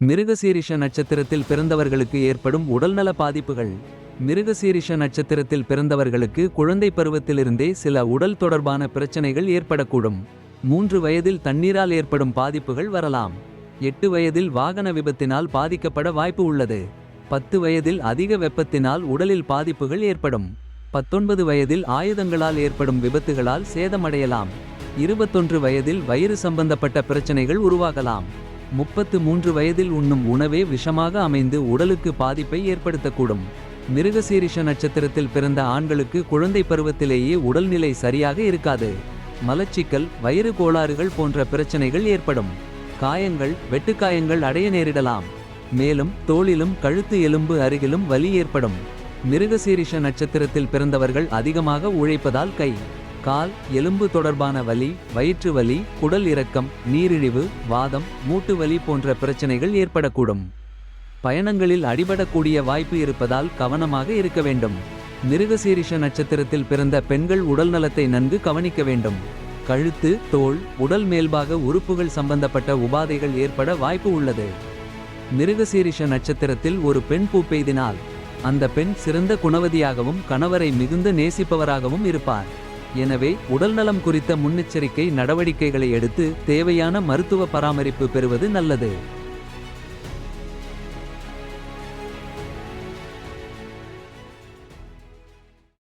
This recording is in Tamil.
மிருகசீரிஷ நட்சத்திரத்தில் பிறந்தவர்களுக்கு ஏற்படும் உடல்நல பாதிப்புகள். மிருகசீரிஷ நட்சத்திரத்தில் பிறந்தவர்களுக்கு குழந்தை பருவத்திலிருந்தே சில உடல் தொடர்பான பிரச்சனைகள் ஏற்படக்கூடும். மூன்று வயதில் தண்ணீரால் ஏற்படும் பாதிப்புகள் வரலாம். எட்டு வயதில் வாகன விபத்தினால் பாதிக்கப்பட வாய்ப்பு உள்ளது. பத்து வயதில் அதிக வெப்பத்தினால் உடலில் பாதிப்புகள் ஏற்படும். பத்தொன்பது வயதில் ஆயுதங்களால் ஏற்படும் விபத்துகளால் சேதமடையலாம். இருபத்தொன்று வயதில் வயிறு சம்பந்தப்பட்ட பிரச்சனைகள் உருவாகலாம். முப்பத்து மூன்று வயதில் உண்ணும் உணவே விஷமாக அமைந்து உடலுக்கு பாதிப்பை ஏற்படுத்தக்கூடும். மிருகசீரிஷ நட்சத்திரத்தில் பிறந்த ஆண்களுக்கு குழந்தை பருவத்திலேயே உடல்நிலை சரியாக இருக்காது. மலச்சிக்கல் வயிறு கோளாறுகள் போன்ற பிரச்சனைகள் ஏற்படும். காயங்கள் வெட்டுக்காயங்கள் அடைய நேரிடலாம். மேலும் தோளிலும் கழுத்து எலும்பு அருகிலும் வலி ஏற்படும். மிருகசீரிஷ நட்சத்திரத்தில் பிறந்தவர்கள் அதிகமாக உழைப்பதால் கை. கால் எலும்பு தொடர்பான வலி வயிற்று வலி குடல் இறக்கம் நீரிழிவு வாதம் மூட்டு வலி போன்ற பிரச்சனைகள் ஏற்படக்கூடும். பயணங்களில் அடிபடக்கூடிய வாய்ப்பு இருப்பதால் கவனமாக இருக்க வேண்டும். மிருகசீரிஷ நட்சத்திரத்தில் பிறந்த பெண்கள் உடல் நலத்தை நன்கு கவனிக்க வேண்டும். கழுத்து தோள் உடல் மேல்பாக உறுப்புகள் சம்பந்தப்பட்ட உபாதைகள் ஏற்பட வாய்ப்பு உள்ளது. மிருகசீரிஷ நட்சத்திரத்தில் ஒரு பெண் பூ பெய்தினால் அந்த பெண் சிறந்த குணவதியாகவும் கணவரை மிகுந்த நேசிப்பவராகவும் இருப்பார். எனவே உடல்நலம் குறித்த முன்னெச்சரிக்கை நடவடிக்கைகளை எடுத்து தேவையான மருத்துவ பராமரிப்பு பெறுவது நல்லது.